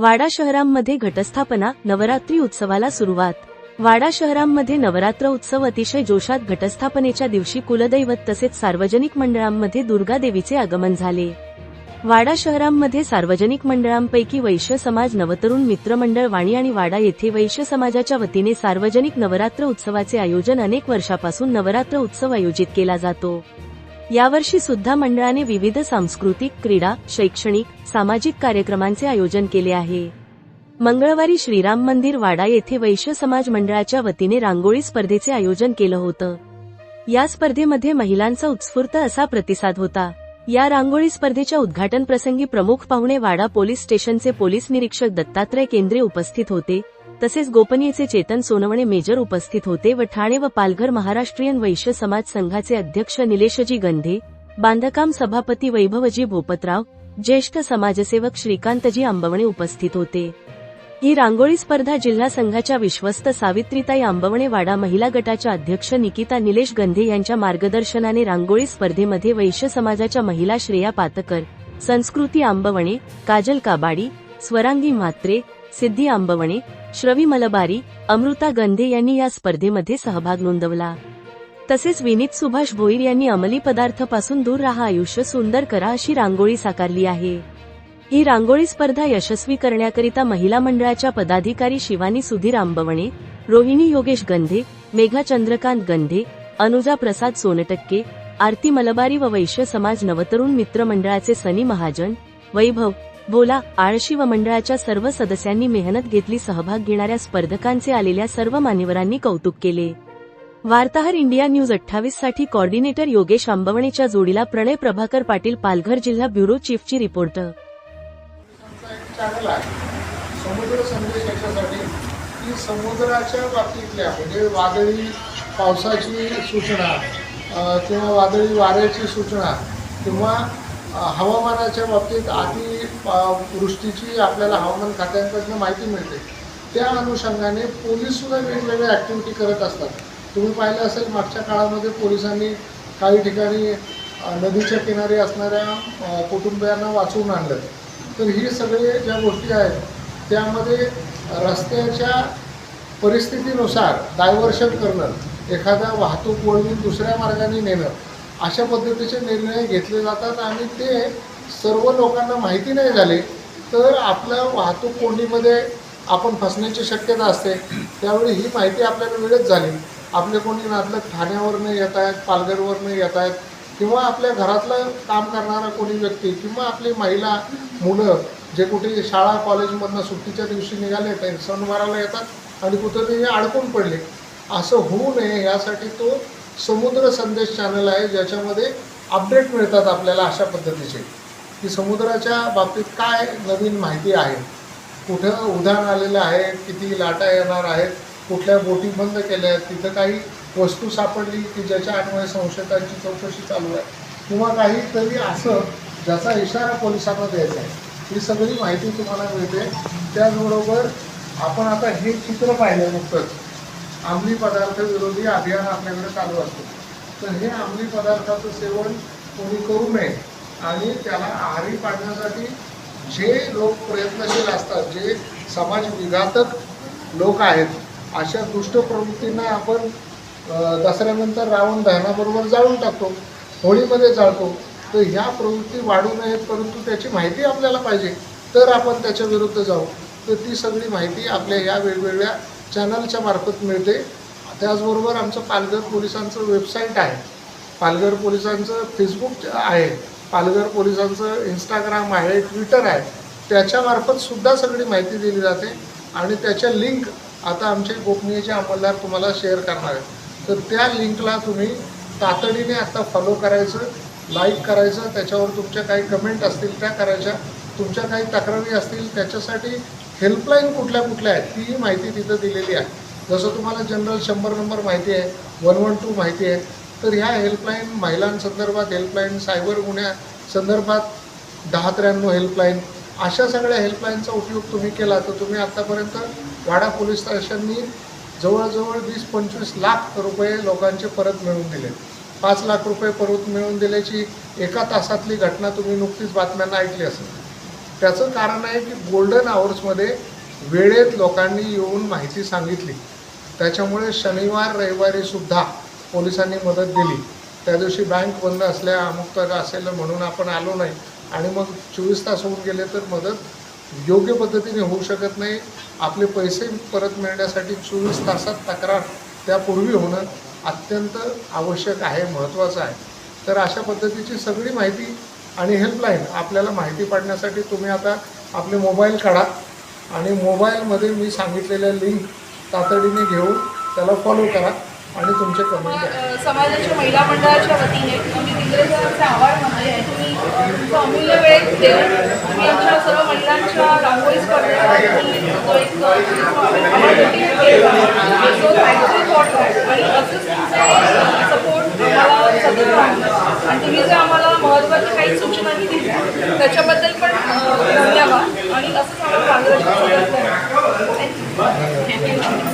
वाडा शहरांमध्ये घटस्थापना नवरात्री उत्सवाला सुरुवात. वाडा शहरांमध्ये नवरात्र उत्सव अतिशय जोशात घटस्थापनेच्या दिवशी कुलदैवत तसेच सार्वजनिक मंडळांमध्ये दुर्गा देवीचे आगमन झाले. वाडा शहरांमध्ये सार्वजनिक मंडळांपैकी वैश्य समाज नवतरुण मित्रमंडळ वाणी आणि वाडा येथे वैश्य समाजाच्या वतीने सार्वजनिक नवरात्र उत्सवाचे आयोजन अनेक वर्षापासून नवरात्र उत्सव आयोजित केला जातो. यावर्षी सुद्धा मंडळाने विविध सांस्कृतिक क्रीडा शैक्षणिक सामाजिक कार्यक्रमांचे आयोजन केले आहे. मंगळवारी श्रीराम मंदिर वाडा येथे वैश्य समाज मंडळाच्या वतीने रांगोळी स्पर्धेचे आयोजन केलं होतं. या स्पर्धेमध्ये महिलांचा उत्स्फूर्त असा प्रतिसाद होता. या रांगोळी स्पर्धेच्या उद्घाटन प्रसंगी प्रमुख पाहुणे वाडा पोलीस स्टेशनचे पोलीस निरीक्षक दत्तात्रय केंद्रे उपस्थित होते. तसेच गोपनीयचे चेतन सोनवणे मेजर उपस्थित होते व ठाणे व पालघर महाराष्ट्रीयन वैश्य समाज संघाचे अध्यक्ष निलेशजी गंधे बांधकाम सभापती वैभवजी भोपतराव ज्येष्ठ समाजसेवक श्रीकांतजी आंबवणे उपस्थित होते. ही रांगोळी स्पर्धा जिल्हा संघाच्या विश्वस्त सावित्रीताई आंबवणे वाडा महिला गटाच्या अध्यक्ष निकिता निलेश गंधे यांच्या मार्गदर्शनाने रांगोळी स्पर्धेमध्ये वैश्य समाजाच्या महिला श्रेया पातकर संस्कृती आंबवणे काजल काबाडी स्वरांगी म्हात्रे सिद्धी आंबवणे श्रवी मलबारी अमृता गंधे यांनी या स्पर्धेमध्ये सहभाग नोंदवला. तसेच विनीत सुभाष भोईर यांनी अंमली पदार्थापासून दूर राहा आयुष्य सुंदर करा अशी रांगोळी साकारली आहे. ही रांगोळी स्पर्धा यशस्वी करण्याकरिता महिला मंडळाच्या पदाधिकारी शिवानी सुधीर आंबवणे रोहिणी योगेश गंधे मेघा चंद्रकांत गंधे अनुजा प्रसाद सोनटक्के आरती मलबारी व वैश्य समाज नवतरुण मित्र मंडळाचे सनी महाजन वैभव बोला आळशी व मंडळाच्या सर्व सदस्यांनी मेहनत घेतली सहभाग घेणाऱ्या स्पर्धकांचे आलेल्या सर्व मान्यवरांनी कौतुक केले. वार्ताहर इंडिया न्यूज अठ्ठावीससाठी कॉर्डिनेटर योगेश आंबवणेच्या जोडीला प्रणय प्रभाकर पाटील पालघर जिल्हा ब्युरो चीफची रिपोर्ट. समुद्र की समुद्राच्या बाबतीतल्या म्हणजे वादळी पावसाची सूचना किंवा वादळी वाऱ्याची सूचना किंवा हवामानाच्या बाबतीत आधी वृष्टीची आपल्याला हवामान खात्यांकडनं माहिती मिळते. त्या अनुषंगाने पोलीससुद्धा वेगवेगळ्या ॲक्टिव्हिटी करत असतात. तुम्ही पाहिलं असेल मागच्या काळामध्ये पोलिसांनी काही ठिकाणी नदीच्या किनारी असणाऱ्या कुटुंबियांना वाचवून आणलं. तर ही सगळे ज्या गोष्टी आहेत त्यामध्ये रस्त्याच्या परिस्थितीनुसार डायव्हर्शन करणं एखादा वाहतूक वळून दुसऱ्या मार्गाने नेणं अशा पद्धतीचे निर्णय घेतले जातात आणि ते सर्व लोकांना माहिती नाही झाले तर आपल्या वाहतूक कोंडीमध्ये आपण फसण्याची शक्यता असते. त्यावेळी ही माहिती आपल्याला वेळच झाली. आपले कोणी नातलग ठाण्यावरनं येत आहेत पालघरवरनं येत आहेत किंवा आपल्या घरातलं काम करणारा कोणी व्यक्ती किंवा आपली महिला मुलं जे कुठे शाळा कॉलेजमधनं सुट्टीच्या दिवशी निघाले ते सणवाराला येतात आणि कुठेतरी अडकून पडले. असं होऊ नये यासाठी तो समुद्र संदेश चॅनल आहे ज्याच्यामध्ये अपडेट मिळतात आपल्याला अशा पद्धतीचे. की समुद्राच्या बाबतीत काय नवीन माहिती आहे? कुठं उधाण आलेलं आहे? किती लाटा येणार आहेत? कुठल्या बोटी बंद केल्या आहेत? तिथं काही वस्तू सापडली की ज्याच्या अन्वये संशयितांची चौकशी चालू आहे? किंवा काहीतरी असं ज्याचा इशारा पोलिसांना द्यायचा आहे? ही सगळी माहिती तुम्हाला मिळते. त्याचबरोबर आपण आता हे चित्र पाहिलं नुकतंच अंमली पदार्थ विरोधी अभियान आपल्याकडे चालू असतं. तर हे अंमली पदार्थाचं सेवन कोणी करू नये आणि त्याला आहारी पाडण्यासाठी जे लोक प्रयत्नशील असतात जे समाज विघातक लोक आहेत अशा दुष्ट प्रवृत्तींना आपण दसऱ्यानंतर रावण दहनाबरोबर जाळून टाकतो होळीमध्ये जाळतो. तर ह्या प्रवृत्ती वाढू नयेत परंतु त्याची माहिती आपल्याला पाहिजे. तर आपण त्याच्या विरुद्ध जाऊ. तर ती सगळी माहिती आपल्या ह्या वेगवेगळ्या चॅनलच्या मार्फत मिळते. त्याचबरोबर आमचं पालघर पोलिसांचं वेबसाईट आहे. पालघर पोलिसांचं फेसबुक आहे. पालघर पोलिसांचं इंस्टाग्राम आहे ट्विटर आहे. त्याच्यामार्फत सुद्धा सगळी माहिती दिली जाते. आणि त्याच्या लिंक आता आमचे गोपनीयचे अंमलदार तुम्हाला शेअर करणार आहेत. तर त्या लिंकला तुम्ही तातडीने आता फॉलो करायचं लाईक करायचं. त्याच्यावर तुमच्या काही कमेंट असतील त्या करायच्या. तुमच्या काही तक्रारी असतील त्याच्यासाठी हेल्पलाईन कुठल्या कुठल्या आहेत तीही माहिती तिथं दिलेली आहे. जसं तुम्हाला जनरल शंभर नंबर माहिती आहे वन वन टू माहिती आहे तर ह्या हेल्पलाईन महिलांसंदर्भात हेल्पलाईन सायबर गुन्ह्या संदर्भात दहा त्र्याण्णव हेल्पलाईन अशा सगळ्या हेल्पलाईनचा उपयोग तुम्ही केला तर तुम्ही आत्तापर्यंत वाडा पोलीस स्टेशननी जवळजवळ वीस पंचवीस लाख रुपये लोकांचे परत मिळवून दिले. पाच लाख रुपये परत मिळवून दिल्याची एका तासातली घटना तुम्ही नुकतीच बातम्यांना ऐकली असेल. त्याचं कारण आहे की गोल्डन आवर्समध्ये वेळेत लोकांनी येऊन माहिती सांगितली. त्याच्यामुळे शनिवार रविवारी सुद्धा पोलिसांनी मदत दिली. त्या दिवशी बँक बंद असल्या अमुक तर असेल म्हणून आपण आलो नाही. आणि मग चोवीस तास होऊन गेले तर मदत योग्य पद्धतीने होऊ शकत नाही. आपले पैसे परत मिळण्यासाठी चोवीस तासात तक्रार त्यापूर्वी होणं अत्यंत आवश्यक आहे महत्त्वाचं आहे. तर अशा पद्धतीची सगळी माहिती आणि हेल्पलाईन आपल्याला माहिती पाडण्यासाठी तुम्ही आता आपले मोबाईल काढा. आणि मोबाईलमध्ये मी सांगितलेल्या लिंक तातडीने घेऊन त्याला फॉलो करा आणि तुमचे कमेंट समाजाच्या महिला मंडळाच्या वतीने आम्ही दिग्रजांचे आभार मानले आहे. तुम्ही अमूल्य वेळ देऊन तुम्ही आमच्या सर्व महिलांच्या रांगोळी स्पर्धेला. आणि असंच तुमचे सपोर्ट आणि तुम्ही जे आम्हाला काही सूचनाही दिल्या त्याच्याबद्दल पण धन्यवाद आणि असं आम्हाला मार्गदर्शन